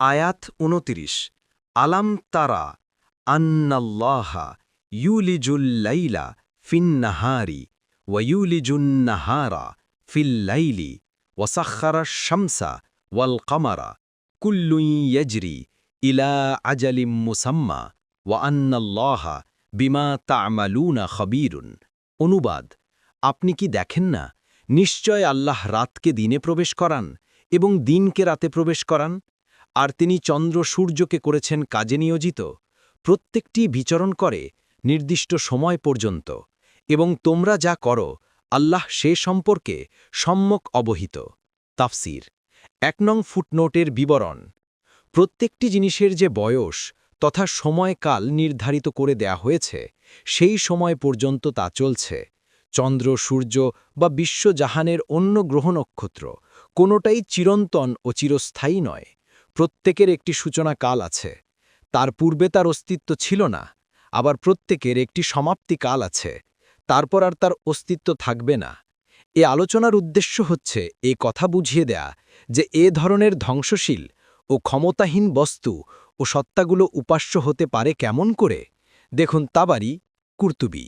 আয়াত উনতিরিশ। আলাম তারা আন্নাল্লাহা ইউলিজুল্লাইলা ফিন্নাহারি ওয়ুলিজুন্নাহারা ফিল্লাইলি ওয়াসাখারা শামসা ওয়াল কামারা কুল্লুই ইয়াজরি ইলা আজালিম মুসাম্মা ওয়া আন্নাল্লাহা বিমা তা'মালুনা খবীরুন। অনুবাদ, আপনি কি দেখেন না? নিশ্চয় আল্লাহ রাতকে দিনে প্রবেশ করান এবং দিনকে রাতে প্রবেশ করান? আর তিনি চন্দ্র সূর্যকে করেছেন কাজে নিয়োজিত, প্রত্যেকটি বিচরণ করে নির্দিষ্ট সময় পর্যন্ত, এবং তোমরা যা করো, আল্লাহ সে সম্পর্কে সম্যক অবহিত। তাফসির, এক নং ফুটনোটের বিবরণ, প্রত্যেকটি জিনিসের যে বয়স তথা সময়কাল নির্ধারিত করে দেয়া হয়েছে, সেই সময় পর্যন্ত তা চলছে। চন্দ্র, সূর্য বা বিশ্বজাহানের অন্য গ্রহ নক্ষত্র কোনোটাই চিরন্তন ও চিরস্থায়ী নয়। প্রত্যেকের একটি সূচনা কাল আছে। তার পূর্বে তার অস্তিত্ব ছিল না, আবার প্রত্যেকের একটি সমাপ্তি কাল আছে। তারপর আর তার অস্তিত্ব থাকবে না। এ আলোচনার উদ্দেশ্য হচ্ছে এ কথা বুঝিয়ে দেয়া যে এ ধরনের ধ্বংসশীল ও ক্ষমতাহীন বস্তু ও সত্তাগুলো উপাস্য হতে পারে কেমন করে? দেখুন তাবারি, কুর্তুবি।